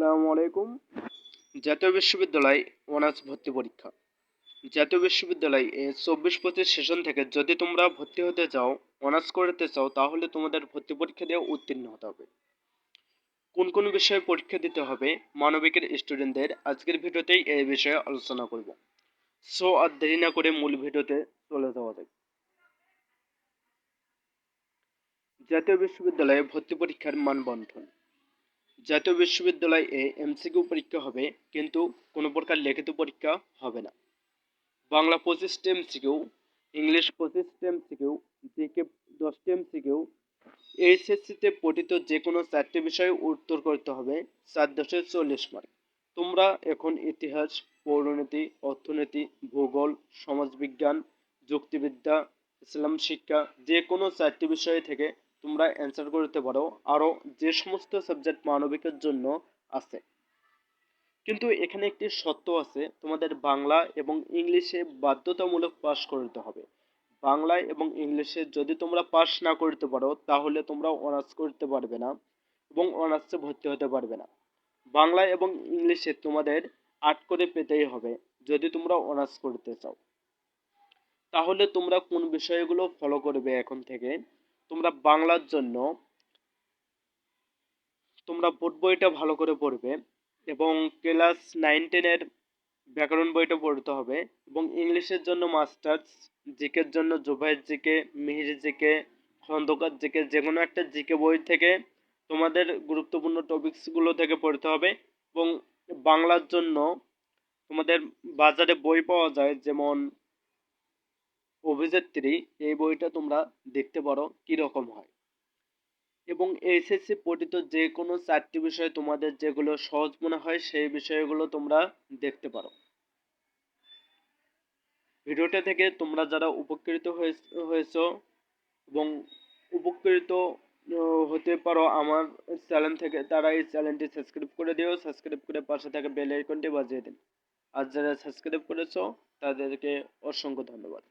আসসালামু আলাইকুম। জাতীয় বিশ্ববিদ্যালয় অনার্স ভর্তি পরীক্ষা। জাতীয় বিশ্ববিদ্যালয় এ চব্বিশ পঁচিশ সেশন থেকে যদি তোমরা ভর্তি হতে চাও, অনার্স করতে চাও, তাহলে তোমাদের ভর্তি পরীক্ষা দিয়ে উত্তীর্ণ হতে হবে। কোন কোন বিষয়ে পরীক্ষা দিতে হবে, মানবিকের স্টুডেন্টদের আজকের ভিডিওতেই এই বিষয়ে আলোচনা করব। সো আর দেরি না করে মূল ভিডিওতে চলে যাওয়া যাক। জাতীয় বিশ্ববিদ্যালয়ে ভর্তি পরীক্ষার মানবন্ঠন জাতীয় বিশ্ববিদ্যালয় এমসিকিউ পরীক্ষা হবে, কিন্তু কোনো প্রকার লিখিত পরীক্ষা হবে না। বাংলা পঁচিশটি এমসিকিউ ইংলিশ পঁচিশটি এমসিকিউ জিকে দশটি এমসিকিউ এইচএসসিতে পঠিত যে কোনো চারটি বিষয়ে উত্তর করতে হবে চার দশে চল্লিশ মার্ক। তোমরা এখন ইতিহাস, পৌরনীতি, অর্থনীতি, ভূগোল, সমাজবিজ্ঞান, যুক্তিবিদ্যা, ইসলাম শিক্ষা যে কোনো চারটি বিষয় থেকে তোমরা অ্যান্সার করতে পারো আরও যে সমস্ত সাবজেক্ট মানবিকের জন্য আছে। কিন্তু এখানে একটি সত্য আছে, তোমাদের বাংলা এবং ইংলিশে বাধ্যতামূলক পাশ করতে হবে। বাংলায় এবং ইংলিশে যদি তোমরা পাস না করতে পারো, তাহলে তোমরা অনার্স করতে পারবে না এবং অনার্সে ভর্তি হতে পারবে না। বাংলা এবং ইংলিশে তোমাদের আট করে পেতেই হবে, যদি তোমরা অনার্স করতে চাও। তাহলে তোমরা কোন বিষয়গুলো ফলো করবে এখন থেকে? তোমরা বাংলার জন্য তোমরা বোর্ড বইটা ভালো করে পড়বে এবং ক্লাস নাইন টেনের ব্যাকরণ বইটা পড়তে হবে এবং ইংলিশের জন্য মাস্টার্স জিকের জন্য Zubair GK Mihir GK Khandakar GK যে কোনো একটা জিকে বই থেকে তোমাদের গুরুত্বপূর্ণ টপিকসগুলো থেকে পড়তে হবে এবং বাংলার জন্য তোমাদের বাজারে বই পাওয়া যায়, যেমন অভিযাত্রী এই বইটা তোমরা দেখতে পারো কি রকম হয়। এবং এইচএসসি পঠিত যে কোনো চারটি বিষয় তোমাদের যেগুলো সহজ মনে হয় সেই বিষয়গুলো তোমরা দেখতে পারো। ভিডিওটা থেকে তোমরা যারা উপকৃত হয়েছ এবং উপকৃত হতে পারো আমার চ্যানেল থেকে, তারা এই চ্যানেলটি সাবস্ক্রাইব করে দিও, সাবস্ক্রাইব করে পাশে থাকা বেল আইকনটি বাজিয়ে দিন। আর যারা সাবস্ক্রাইব করেছ, তাদেরকে অসংখ্য ধন্যবাদ।